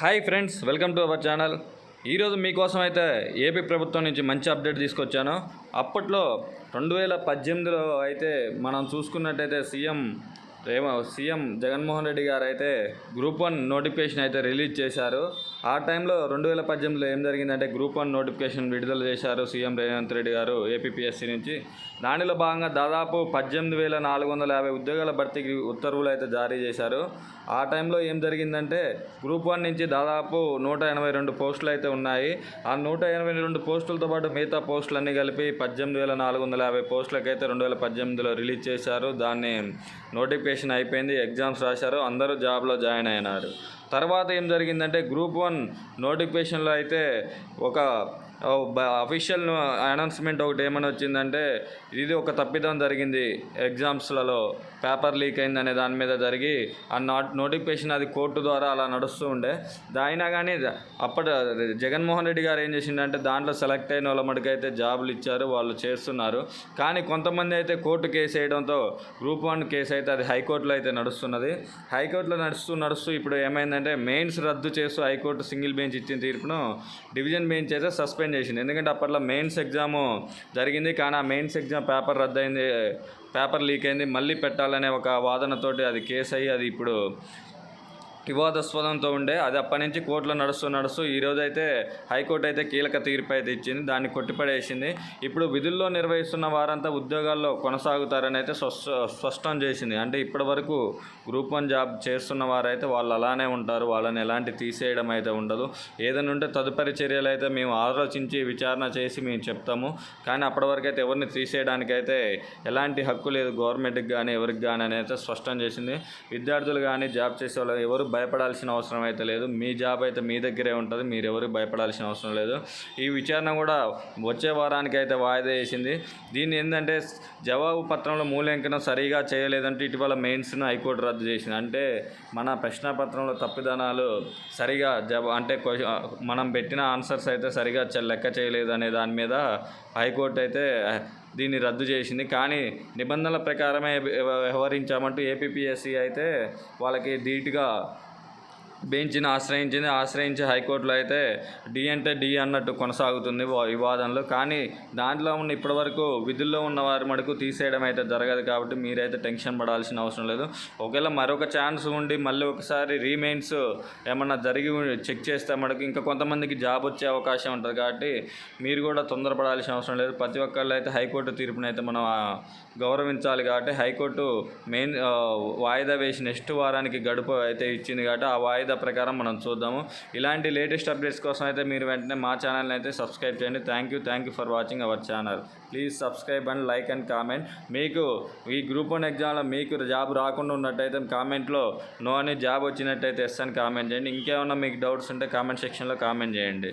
Hi friends welcome to our channel ఈరోజు మీకోసం అయితే ఏపీ ప్రభుత్వం నుంచి మంచి అప్డేట్ తీసుకొచ్చాను. అప్పట్లో రెండు వేల పద్దెనిమిదిలో అయితే మనం చూసుకున్నట్టయితే సీఎం రేవ సీఎం జగన్మోహన్ రెడ్డి గారు అయితే గ్రూప్ వన్ నోటిఫికేషన్ అయితే రిలీజ్ చేశారు. ఆ టైంలో రెండు వేల పద్దెనిమిదిలో ఏం జరిగిందంటే గ్రూప్ వన్ నోటిఫికేషన్ విడుదల చేశారు సీఎం రేవంత్ రెడ్డి గారు ఏపీపీఎస్సీ నుంచి. దానిలో భాగంగా దాదాపు పద్దెనిమిది వేల నాలుగు వందల యాభై ఉద్యోగాల భర్తీకి ఉత్తర్వులు అయితే జారీ చేశారు. ఆ టైంలో ఏం జరిగిందంటే గ్రూప్ వన్ నుంచి దాదాపు నూట ఎనభై రెండు పోస్టులు అయితే ఉన్నాయి. ఆ నూట ఎనభై రెండు పోస్టులతో పాటు మిగతా పోస్టులన్నీ కలిపి పద్దెనిమిది వేల నాలుగు వందల యాభై పోస్టులకైతే రెండు వేల పద్దెనిమిదిలో రిలీజ్ చేశారు. దాన్ని నోటిఫికేషన్ అయిపోయింది ఎగ్జామ్స్ రాశారు అందరూ జాబ్లో జాయిన్ అయినారు. తర్వాత ఏం జరిగిందంటే గ్రూప్ వన్ నోటిఫికేషన్లో అయితే ఒక అఫీషియల్ అనౌన్స్మెంట్ ఒకటి ఏమని వచ్చిందంటే ఇది ఒక తప్పిదం జరిగింది ఎగ్జామ్స్లలో పేపర్ లీక్ అయిందనే దాని మీద జరిగి ఆ నాట్ నోటిఫికేషన్ అది కోర్టు ద్వారా అలా నడుస్తూ ఉండే. అయినా కానీ అప్పటి జగన్మోహన్ రెడ్డి గారు ఏం చేసిండంటే దాంట్లో సెలెక్ట్ అయిన వాళ్ళ మటుకైతే జాబులు ఇచ్చారు వాళ్ళు చేస్తున్నారు. కానీ కొంతమంది అయితే కోర్టు కేసు వేయడంతో గ్రూప్ వన్ కేసు అయితే అది హైకోర్టులో అయితే నడుస్తున్నది. హైకోర్టులో నడుస్తూ నడుస్తూ ఇప్పుడు ఏమైందంటే మెయిన్స్ రద్దు చేస్తూ హైకోర్టు సింగిల్ బెంచ్ ఇచ్చిన తీర్పును డివిజన్ బెంచ్ అయితే సస్పెండ్ చేసింది ఎందుకంటే అప్పట్లో మెయిన్స్ ఎగ్జామ్ జరిగింది. కానీ ఆ మెయిన్స్ ఎగ్జామ్ పేపర్ రద్దయింది పేపర్ లీక్ అయింది. మళ్ళీ పెట్టాలనే ఒక వాదనతోటి అది కేసు అయ్యి అది ఇప్పుడు వివాదాస్పదంతో ఉండే అది అప్పటి నుంచి కోర్టులో నడుస్తూ నడుస్తూ ఈరోజు అయితే హైకోర్టు అయితే కీలక తీర్పు అయితే ఇచ్చింది దాన్ని కొట్టిపడేసింది. ఇప్పుడు విధుల్లో నిర్వహిస్తున్న వారంతా ఉద్యోగాల్లో కొనసాగుతారని అయితే స్పష్టం చేసింది. అంటే ఇప్పటి వరకు గ్రూప్ వన్ జాబ్ చేస్తున్న వారైతే వాళ్ళు అలానే ఉంటారు వాళ్ళని ఎలాంటి తీసేయడం అయితే ఉండదు. ఏదైనా ఉంటే తదుపరి చర్యలు అయితే మేము ఆలోచించి విచారణ చేసి మేము చెప్తాము. కానీ అప్పటి వరకు అయితే ఎవరిని తీసేయడానికి అయితే ఎలాంటి హక్కు లేదు. గవర్నమెంట్కి కానీ ఎవరికి కానీ అని అయితే స్పష్టం చేసింది. విద్యార్థులు కానీ జాబ్ చేసే వాళ్ళు ఎవరు భయపడాల్సిన అవసరం అయితే లేదు. మీ జాబ్ అయితే మీ దగ్గరే ఉంటుంది. మీరు ఎవరు భయపడాల్సిన అవసరం లేదు. ఈ విచారణ కూడా వచ్చే వారానికి అయితే వాయిదా వేసింది. దీన్ని ఏంటంటే జవాబు పత్రంలో మూల్యాంకనం సరిగా చేయలేదంటే ఇటీవల మెయిన్స్ను హైకోర్టు రద్దు చేసింది. అంటే మన ప్రశ్నపత్రంలో తప్పిదనాలు సరిగా జవా అంటే మనం పెట్టిన ఆన్సర్స్ అయితే సరిగా లెక్క చేయలేదు అనే దాని మీద హైకోర్టు అయితే దీన్ని రద్దు చేసింది. కానీ నిబంధనల ప్రకారమే వ్యవహరించామంటూ ఏపీపీఎస్సీ అయితే వాళ్ళకి ధీటుగా బెంచ్ని ఆశ్రయించింది. ఆశ్రయించి హైకోర్టులో అయితే డి అంటే డి అన్నట్టు కొనసాగుతుంది వా- వివాదంలో. కానీ దాంట్లో ఉన్న ఇప్పటివరకు విధుల్లో ఉన్న వారి మటుకు తీసేయడం అయితే జరగదు కాబట్టి మీరైతే టెన్షన్ పడాల్సిన అవసరం లేదు. ఒకవేళ మరొక ఛాన్స్ ఉండి మళ్ళీ ఒకసారి రీమెయిన్స్ ఏమన్నా జరిగి చెక్ చేస్తే మటుకు ఇంకా కొంతమందికి జాబ్ వచ్చే అవకాశం ఉంటుంది కాబట్టి మీరు కూడా తొందరపడాల్సిన అవసరం లేదు. ప్రతి ఒక్కళ్ళు అయితే హైకోర్టు తీర్పునైతే అయితే మనం గౌరవించాలి కాబట్టి హైకోర్టు మెయిన్ వాయిదా వేసి నెక్స్ట్ వారానికి గడుపు అయితే ఇచ్చింది కాబట్టి ఆ వాయిదా వాయిదా ప్రకారం మనం చూద్దాము. ఇలాంటి లేటెస్ట్ అప్డేట్స్ కోసం అయితే మీరు వెంటనే మా ఛానల్ని అయితే సబ్స్క్రైబ్ చేయండి. Thank you thank you for watching our channel please subscribe and like and comment మీకు ఈ గ్రూప్ వన్ ఎగ్జామ్లో మీకు జాబ్ రాకుండా ఉన్నట్టయితే కామెంట్లో నో అని జాబ్ వచ్చినట్టయితే ఎస్ అని కామెంట్ చేయండి. ఇంకేమన్నా మీకు డౌట్స్ ఉంటే కామెంట్ సెక్షన్లో కామెంట్ చేయండి.